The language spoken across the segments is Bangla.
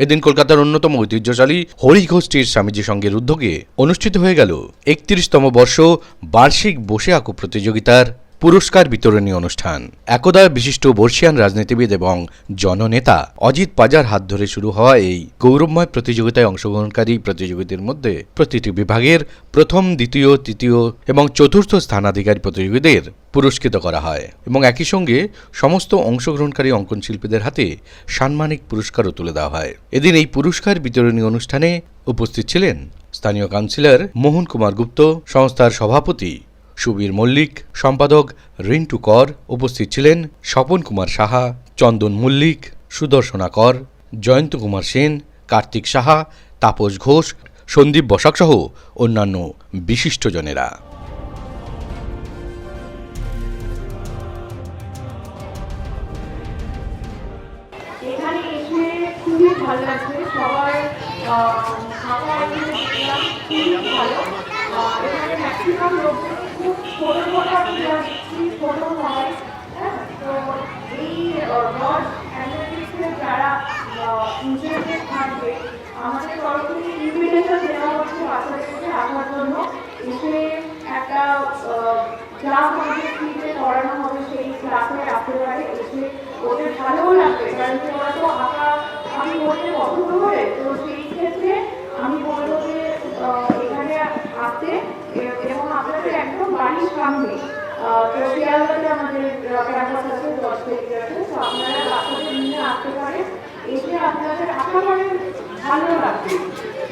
এদিন কলকাতার অন্যতম ঐতিহ্যশালী হরিঘোষ্ঠীর স্বামীজি সঙ্গের উদ্যোগে অনুষ্ঠিত হয়ে গেল একত্রিশতম বর্ষ বার্ষিক বসে আঁকো প্রতিযোগিতার পুরস্কার বিতরণী অনুষ্ঠান। একদা বিশিষ্ট বর্ষিয়ান রাজনীতিবিদ এবং জননেতা অজিত পাজার হাত ধরে শুরু হওয়া এই গৌরবময় প্রতিযোগিতায় অংশগ্রহণকারী প্রতিযোগীদের মধ্যে প্রতিটি বিভাগের প্রথম, দ্বিতীয়, তৃতীয় এবং চতুর্থ স্থানাধিকারী প্রতিযোগীদের পুরস্কৃত করা হয় এবং একই সঙ্গে সমস্ত অংশগ্রহণকারী অঙ্কন শিল্পীদের হাতে সাম্মানিক পুরস্কারও তুলে দেওয়া হয়। এদিন এই পুরস্কার বিতরণী অনুষ্ঠানে উপস্থিত ছিলেন স্থানীয় কাউন্সিলর মোহন কুমার গুপ্ত, সংস্থার সভাপতি সুবীর মল্লিক, সম্পাদক রিন্টু কর উপস্থিত ছিলেন স্বপন কুমার সাহা, চন্দন মল্লিক, সুদর্শনা কর, জয়ন্ত কুমার সেন, কার্তিক সাহা, তাপস ঘোষ, সন্দীপ বসাক সহ অন্যান্য বিশিষ্টজনেরা। ভালো লাগছে। খাওয়া খুবই ভালো। এখানে ম্যাক্সিমাম লোকজন খুব ছোট ছোট আমি যাচ্ছি হয় হ্যাঁ তো এই রড অ্যানালিটিক্সে যারা ইন্টারেস্টেড থাকবে আমাদের তরফ থেকে ইনভিটেশন দেওয়া হচ্ছে বাচ্চাদেরকে জন্য এসে একটা ক্লাস আমাদের ফ্রিতে করানো হবে সেই ক্লাসে আসতে পারে এসে ওদের ভালোও লাগবে কারণ কি ওরা তো আঁকা আমি করতে পছন্দ করে তো সেই ক্ষেত্রে আমি বলব যে আহ, এখানে আসতে এ- এবং আপনাদের একদম বাড়ির সামনে আহ, তো শিয়ালদাতে আমাদের আছে দশ কেজি আছে। তো আপনারা নিয়ে আসতে পারেন। এসে আপনাদের আশা করেন ভালো লাগবে।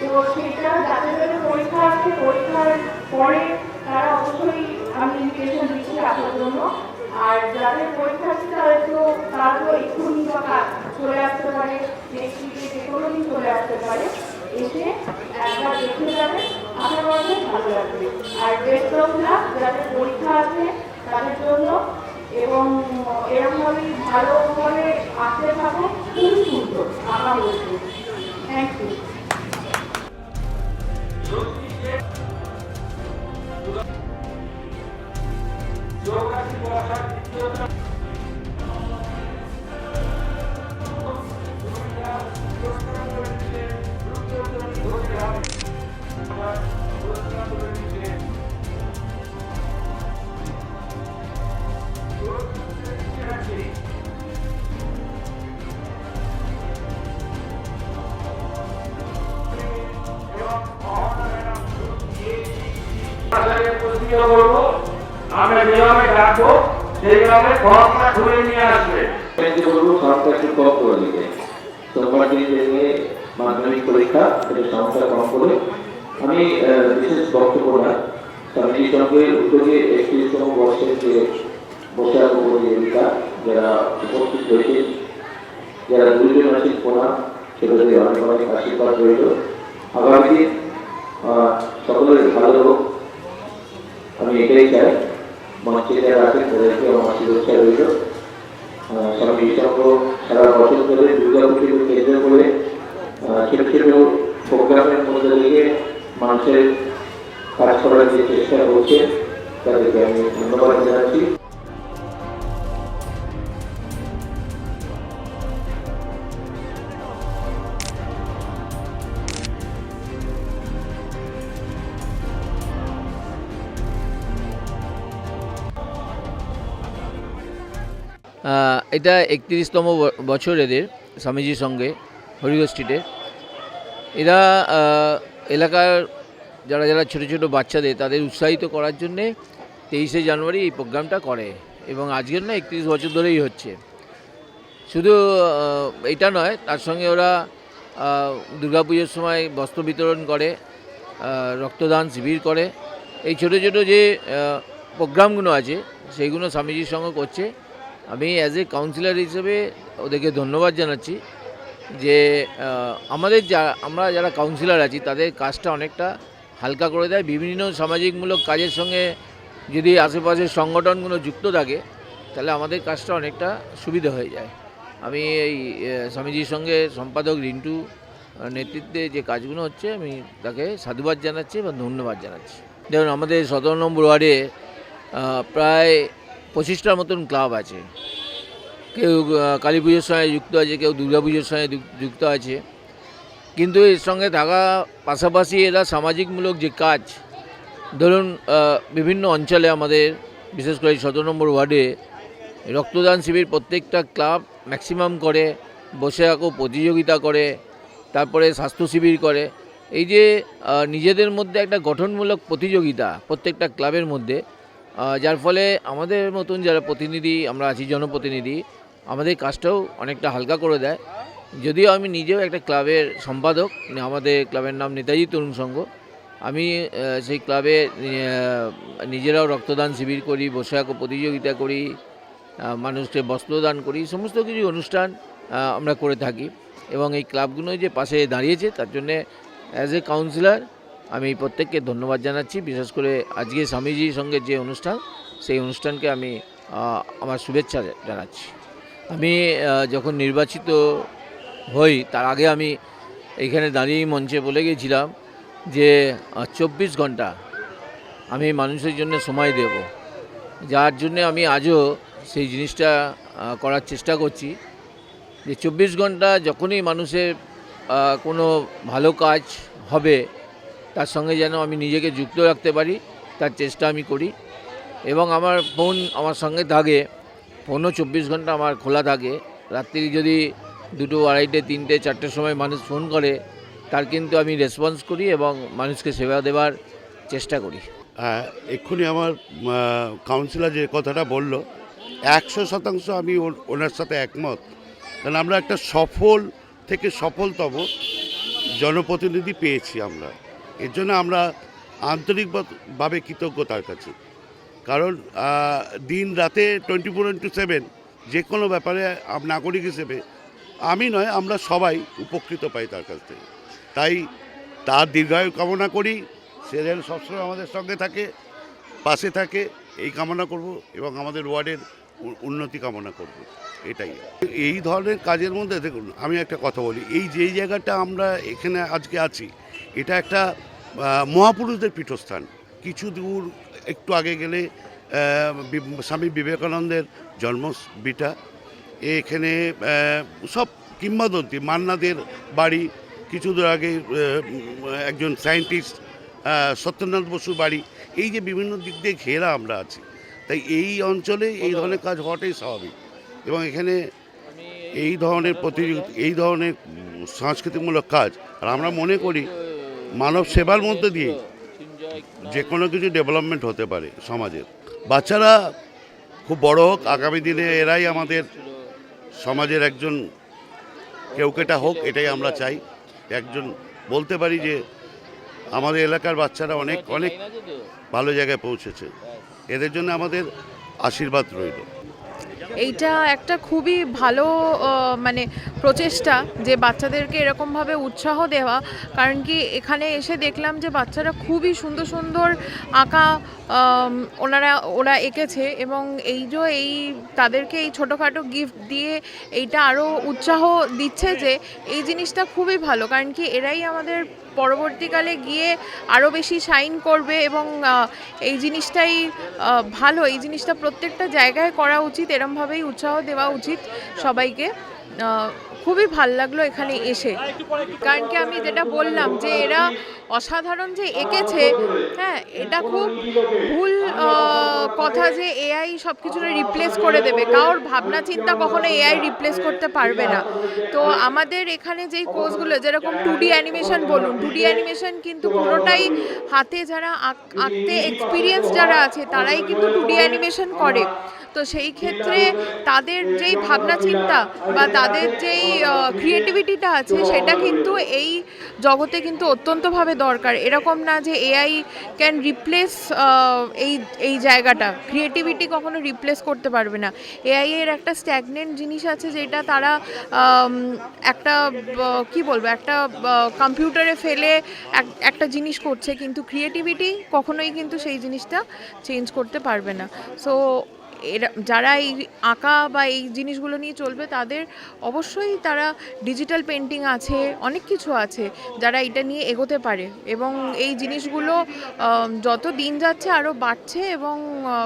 তো সেটা যাদের যাদের পরীক্ষা আছে, পরীক্ষার পরে তারা অবশ্যই আমি ইনভিটেশন দিচ্ছি আসার জন্য। আর যাদের পরীক্ষা আছে তাদের তো তারা তো এক্ষুনি চলে আসতে পারে। নেক্সট উইকে চলে আসতে পারে। এসে একবার দেখে যাবে। আশা ভালো লাগবে। আর বেস্ট অফ লাক যাদের পরীক্ষা আছে তাদের জন্য এবং এরকমভাবেই ভালোভাবে আসতে থাকো খুবই সুন্দর। বলতে থ্যাংক ইউ করব আমরা যেভাবে ডাকবো খুলে নিয়ে আসবে। বলব করে মাধ্যমিক পরীক্ষা এটা করে। আমি বিশেষ বক্তব্য না। স্বামীজির সঙ্গে উদ্যোগে একত্রিশতম বর্ষের যে বসে যারা উপস্থিত যারা অনেক আশীর্বাদ রইল। আগামী সকলের ভালো হোক। আমি এটাই চাই মঞ্চে যারা তাদেরকে আমার শুভেচ্ছা রইল? স্বামী সংঘ সারা বছর ধরে দুর্গা কেন্দ্র করে ছোট ছোট প্রোগ্রামের মধ্যে দিয়ে মানুষের কাজ করার যে চেষ্টা করছে, তাদেরকে আমি ধন্যবাদ জানাচ্ছি। এটা একত্রিশতম বছর এদের স্বামীজির সঙ্গে হরিগো স্ট্রিটে এরা এলাকার যারা যারা ছোট ছোট বাচ্চাদের, তাদের উৎসাহিত করার জন্যে তেইশে জানুয়ারি এই প্রোগ্রামটা করে এবং আজকের না একত্রিশ বছর ধরেই হচ্ছে। শুধু এটা নয়, তার সঙ্গে ওরা দুর্গাপুজোর সময় বস্ত্র বিতরণ করে রক্তদান শিবির করে। এই ছোট ছোট যে প্রোগ্রামগুলো আছে, সেইগুলো স্বামীজির সঙ্গে করছে। আমি অ্যাজ এ কাউন্সিলর হিসেবে ওদেরকে ধন্যবাদ জানাচ্ছি যে আমাদের যা, আমরা যারা কাউন্সিলর আছি, তাদের কাজটা অনেকটা হালকা করে দেয়। বিভিন্ন সামাজিকমূলক কাজের সঙ্গে যদি আশেপাশের সংগঠনগুলো যুক্ত থাকে, তাহলে আমাদের কাজটা অনেকটা সুবিধা হয়ে যায়। আমি এই স্বামীজির সঙ্গে সম্পাদক রিন্টু নেতৃত্বে যে কাজগুলো হচ্ছে, আমি তাকে সাধুবাদ জানাচ্ছি এবং ধন্যবাদ জানাচ্ছি। যেমন আমাদের সতেরো নম্বর ওয়ার্ডে প্রায় পঁচিশটার মতন ক্লাব আছে। কেউ কালী পুজোর সঙ্গে যুক্ত আছে, কেউ দুর্গা পুজোর সঙ্গে যুক- যুক্ত আছে। কিন্তু এর সঙ্গে থাকা পাশাপাশি এরা সামাজিকমূলক যে কাজ, ধরুন বিভিন্ন অঞ্চলে আমাদের, বিশেষ করে সতেরো নম্বর ওয়ার্ডে, রক্তদান শিবির প্রত্যেকটা ক্লাব ম্যাক্সিমাম করে, বসে আঁকো প্রতিযোগিতা করে, তারপরে স্বাস্থ্য শিবির করে। এই যে নিজেদের মধ্যে একটা গঠনমূলক প্রতিযোগিতা প্রত্যেকটা ক্লাবের মধ্যে যার ফলে আমাদের মতন যারা প্রতিনিধি, আমরা আছি জনপ্রতিনিধি, আমাদের কাজটাও অনেকটা হালকা করে দেয়। যদিও আমি নিজেও একটা ক্লাবের সম্পাদক আমাদের ক্লাবের নাম নেতাজি তরুণ সংঘ। আমি সেই ক্লাবে নিজেরাও রক্তদান শিবির করি, বসে আঁকো প্রতিযোগিতা করি মানুষকে বস্ত্রদান করি, সমস্ত কিছু অনুষ্ঠান আমরা করে থাকি। এবং এই ক্লাবগুলো যে পাশে দাঁড়িয়েছে, তার জন্যে অ্যাজ এ কাউন্সিলর আমি প্রত্যেককে ধন্যবাদ জানাচ্ছি, বিশেষ করে আজকে স্বামীজির সঙ্গে যে অনুষ্ঠান, সেই অনুষ্ঠানকে আমি আমার শুভেচ্ছা জানাচ্ছি। আমি যখন নির্বাচিত হই, তার আগে আমি এইখানে দাঁড়িয়ে মঞ্চে বলে গিয়েছিলাম যে চব্বিশ ঘণ্টা আমি মানুষের জন্য সময় দেব। যার জন্যে আমি আজও সেই জিনিসটা করার চেষ্টা করছি যে, চব্বিশ ঘণ্টা যখনই মানুষের কোনো ভালো কাজ হবে তার সঙ্গে যেন আমি নিজেকে যুক্ত রাখতে পারি, তার চেষ্টা আমি করি। এবং আমার ফোন আমার সঙ্গে থাকে ফোনও চব্বিশ ঘণ্টা আমার খোলা থাকে। রাত্রি যদি দুটো, আড়াইটে, তিনটে, চারটের সময় মানুষ ফোন করে, তার কিন্তু আমি রেসপন্স করি এবং মানুষকে সেবা দেওয়ার চেষ্টা করি। হ্যাঁ এক্ষুনি আমার কাউন্সিলর যে কথাটা বলল, একশো শতাংশ আমি ওনার সাথে একমত। কারণ আমরা একটা সফল থেকে সফলতম জনপ্রতিনিধি পেয়েছি আমরা। এর জন্য আমরা আন্তরিকভাবে কৃতজ্ঞ তার কাছে। কারণ দিন রাতে টোয়েন্টি ফোর ইন্টু সেভেন যে কোনো ব্যাপারে নাগরিক হিসেবে আমি নয়, আমরা সবাই উপকৃত পাই তার কাছ থেকে। তাই তার দীর্ঘায়ু কামনা করি, সে যেন সবসময় আমাদের সঙ্গে থাকে, পাশে থাকে, এই কামনা করব এবং আমাদের ওয়ার্ডের উন্নতি কামনা করব, এটাই। এই ধরনের কাজের মধ্যে দেখুন, আমি একটা কথা বলি, এই যে জায়গাটা আমরা এখানে আজকে আছি এটা একটা মহাপুরুষদের পীঠস্থান। কিছু দূর একটু আগে গেলে স্বামী বিবেকানন্দের জন্ম বিটা এখানে সব কিংবদন্তি, মান্নাদের বাড়ি, কিছু দূর আগে একজন সায়েন্টিস্ট সত্যেন্দ্রনাথ বসুর বাড়ি। এই যে বিভিন্ন দিক দিয়ে ঘেরা আমরা আছি, তাই এই অঞ্চলে এই ধরনের কাজ হওয়াটাই স্বাভাবিক। এবং এখানে এই ধরনের প্রতিযোগিতা, এই ধরনের সাংস্কৃতিকমূলক কাজ, আর আমরা মনে করি মানব সেবার মধ্যে দিয়ে যে কোনো কিছু ডেভেলপমেন্ট হতে পারে সমাজের। বাচ্চারা খুব বড় হোক, আগামী দিনে এরাই আমাদের সমাজের একজন কেউ কেটা হোক, এটাই আমরা চাই। একজন বলতে পারি যে আমাদের এলাকার বাচ্চারা অনেক অনেক ভালো জায়গায় পৌঁছেছে। এদের জন্য আমাদের আশীর্বাদ রইল। এইটা একটা খুবই ভালো মানে প্রচেষ্টা যে বাচ্চাদেরকে এরকমভাবে উৎসাহ দেওয়া। কারণ কি এখানে এসে দেখলাম যে বাচ্চারা খুবই সুন্দর সুন্দর আঁকা ওনারা, ওরা এঁকেছে এবং এই যে এই তাদেরকে এই ছোটোখাটো গিফট দিয়ে এইটা আরও উৎসাহ দিচ্ছে যে এই জিনিসটা খুবই ভালো। কারণ কি এরাই আমাদের পরবর্তীকালে গিয়ে আরও বেশি শাইন করবে এবং এই জিনিসটাই ভালো। এই জিনিসটা প্রত্যেকটা জায়গায় করা উচিত। এরমভাবেই উৎসাহ দেওয়া উচিত সবাইকে। খুবই ভালো লাগল এখানে এসে। কারণ কি আমি যেটা বললাম যে এরা অসাধারণ যে এঁকেছে হ্যাঁ এটা খুব ভুল কথা যে এআই সব কিছু রিপ্লেস করে দেবে। কারোর ভাবনা চিন্তা কখনো এআই রিপ্লেস করতে পারবে না। তো আমাদের এখানে যেই কোর্সগুলো, যেরকম টু ডি অ্যানিমেশন বলুন টু ডি অ্যানিমেশন কিন্তু পুরোটাই হাতে যারা আঁক- আঁকতে এক্সপিরিয়েন্স যারা আছে, তারাই কিন্তু টু ডি অ্যানিমেশন করে। তো সেই ক্ষেত্রে তাদের যেই ভাবনা চিন্তা বা তাদের যেই ক্রিয়েটিভিটিটা আছে, সেটা কিন্তু এই জগতে কিন্তু অত্যন্তভাবে দরকার। এরকম না যে এআই ক্যান রিপ্লেস এই এই জায়গাটা। ক্রিয়েটিভিটি কখনো রিপ্লেস করতে পারবে না। এআই এর একটা স্ট্যাগনেন্ট জিনিস আছে, যেটা তারা একটা কি বলব, একটা কম্পিউটারে ফেলে এক- একটা জিনিস করছে, কিন্তু ক্রিয়েটিভিটি কখনোই কিন্তু সেই জিনিসটা চেঞ্জ করতে পারবে না। সো এরা যারা এই আঁকা বা এই জিনিসগুলো নিয়ে চলবে তাদের অবশ্যই তারা ডিজিটাল পেন্টিং আছে অনেক কিছু আছে যারা এটা নিয়ে এগোতে পারে। এবং এই জিনিসগুলো যত দিন যাচ্ছে আরও বাড়ছে এবং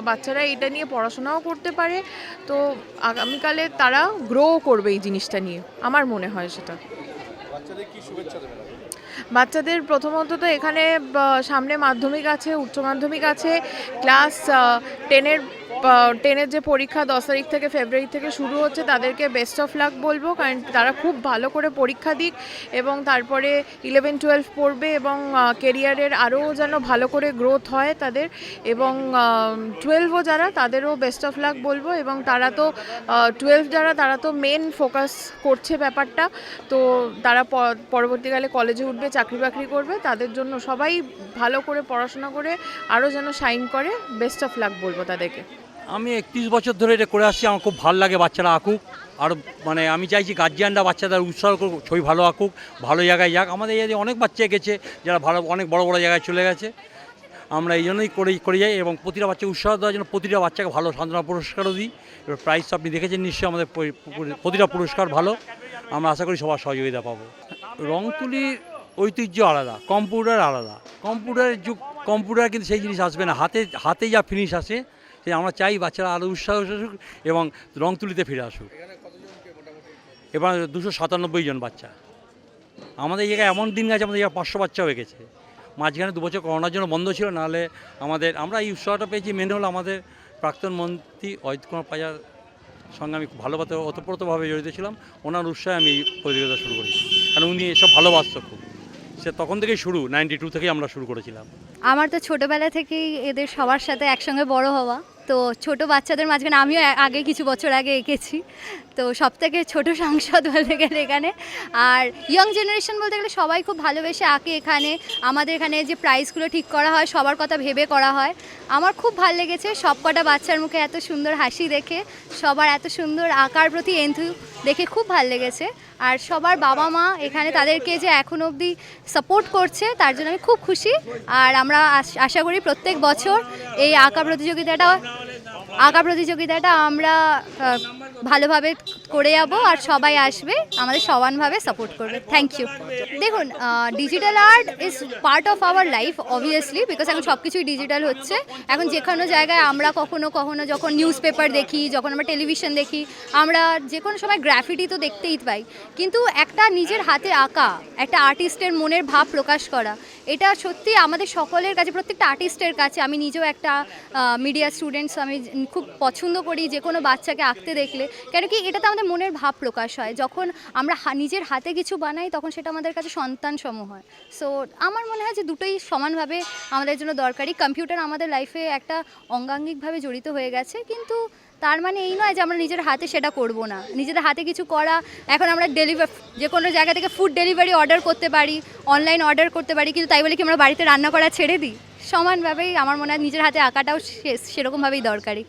বাচ্চারা এটা নিয়ে পড়াশোনাও করতে পারে। তো আগামীকালে তারা গ্রো করবে এই জিনিসটা নিয়ে আমার মনে হয় সেটা। বাচ্চাদের প্রথমত তো এখানে সামনে মাধ্যমিক আছে উচ্চ মাধ্যমিক আছে ক্লাস টেনের টেনের যে পরীক্ষা দশ তারিখ থেকে ফেব্রুয়ারি থেকে শুরু হচ্ছে, তাদেরকে বেস্ট অফ লাক বলব, কারণ তারা খুব ভালো করে পরীক্ষা দিক এবং তারপরে ইলেভেন টুয়েলভ পড়বে এবং কেরিয়ারের আরও যেন ভালো করে গ্রোথ হয় তাদের এবং টুয়েলভও যারা, তাদেরও বেস্ট অফ লাক বলব এবং তারা তো টুয়েলভ যারা, তারা তো মেন ফোকাস করছে ব্যাপারটা। তো তারা পরবর্তীকালে কলেজে উঠবে, চাকরি বাকরি করবে, তাদের জন্য সবাই ভালো করে পড়াশোনা করে আরও যেন শাইন করে বেস্ট অফ লাক বলব তাদেরকে। আমি একত্রিশ বছর ধরে এটা করে আসছি, আমার খুব ভালো লাগে বাচ্চারা আঁকুক। আর মানে আমি চাইছি গার্জিয়ানরা বাচ্চাদের উৎসাহ করুক, ছবি ভালো আঁকুক, ভালো জায়গায় যাক। আমাদের এই অনেক বাচ্চা এঁকেছে, যারা ভালো, অনেক বড় বড় জায়গায় চলে গেছে। আমরা এই জন্যই করে করে যাই এবং প্রতিটা বাচ্চাকে উৎসাহ দেওয়ার জন্য প্রতিটা বাচ্চাকে ভালো সান্ত্বনা পুরস্কারও দিই। এবার প্রাইস আপনি দেখেছেন, নিশ্চয়ই আমাদের প্রতিটা পুরস্কার ভালো। আমরা আশা করি সবার সহযোগিতা পাবো। রং তুলির ঐতিহ্য আলাদা কম্পিউটার আলাদা। কম্পিউটারের যুগ কম্পিউটার কিন্তু সেই জিনিস আসবে না। হাতে হাতে যা ফিনিশ আসে সে আমরা চাই বাচ্চারা আরও উৎসাহ আসুক এবং রং তুলিতে ফিরে আসুক। এবার দুশো সাতানব্বই জন বাচ্চা। আমাদের এই জায়গায় এমন দিন গেছে আমাদের জায়গায় পাঁচশো বাচ্চা হয়ে গেছে। মাঝখানে দু বছর করোনার জন্য বন্ধ ছিল নাহলে আমাদের আমরা এই উৎসাহটা পেয়েছি মেনে হলো আমাদের প্রাক্তন মন্ত্রী অজিত কুমার পাজার সঙ্গে আমি খুব ভালোভাবে ওতপ্রোতভাবে জড়িত ছিলাম। ওনার উৎসাহে আমি এই প্রতিযোগিতা শুরু করেছি। কারণ উনি এসব ভালোবাসত খুব। সে তখন থেকেই শুরু নাইনটি টু থেকেই আমরা শুরু করেছিলাম। আমার তো ছোটবেলা থেকেই এদের সবার সাথে একসঙ্গে বড় হওয়া। তো ছোট বাচ্চাদের মাঝখানে আমিও আগে কিছু বছর আগে এঁকেছি। তো সব থেকে ছোটো সাংসদ বলতে গেলে এখানে। আর ইয়ং জেনারেশন বলতে গেলে সবাই খুব ভালোবেসে আঁকে এখানে। আমাদের এখানে যে প্রাইজগুলো ঠিক করা হয়, সবার কথা ভেবে করা হয়। আমার খুব ভালো লেগেছে। সবকটা বাচ্চার মুখে এত সুন্দর হাসি দেখে, সবার এত সুন্দর আঁকার প্রতি এন্থু দেখে খুব ভালো লেগেছে। আর সবার বাবা মা এখানে তাদেরকে যে এখন অবধি সাপোর্ট করছে, তার জন্য আমি খুব খুশি। আর আমরা আশা করি প্রত্যেক বছর এই আঁকা প্রতিযোগিতাটা আঁকা প্রতিযোগিতাটা আমরা ভালোভাবে করে যাব আর সবাই আসবে, আমাদের সমানভাবে সাপোর্ট করবে। থ্যাংক ইউ দেখুন digital art is part of our life obviously because এখন সব কিছুই ডিজিটাল হচ্ছে। এখন যে কোনো জায়গায় আমরা কখনো কখনো যখন নিউজ পেপার দেখি, যখন আমরা টেলিভিশন দেখি, আমরা যে কোনো সময় গ্রাফিটি তো দেখতেই পাই। কিন্তু একটা নিজের হাতে আঁকা, একটা আর্টিস্টের মনের ভাব প্রকাশ করা, এটা সত্যি আমাদের সকলের কাছে, প্রত্যেকটা আর্টিস্টের কাছে, আমি নিজেও একটা মিডিয়া স্টুডেন্টস আমি খুব পছন্দ করি যে কোনো বাচ্চাকে আঁকতে দেখলে। কেন কি এটা তো আমাদের মনের ভাব প্রকাশ হয়। যখন আমরা নিজের হাতে কিছু বানাই, তখন সেটা আমাদের কাছে সন্তান সম হয়। সো আমার মনে হয় যে দুটোই সমানভাবে আমাদের জন্য দরকারি। কম্পিউটার আমাদের লাইফে একটা অঙ্গাঙ্গিকভাবে জড়িত হয়ে গেছে, কিন্তু তার মানে এই নয় যে আমরা নিজের হাতে সেটা করব না। নিজেদের হাতে কিছু করা, এখন আমরা ডেলিভার যে কোনো জায়গা থেকে ফুড ডেলিভারি অর্ডার করতে পারি অনলাইন অর্ডার করতে পারি, কিন্তু তাই বলে কি আমরা বাড়িতে রান্না করা ছেড়ে দিই? সমানভাবেই আমার মনে হয় নিজের হাতে আঁকাটাও সেরকমভাবেই দরকারি।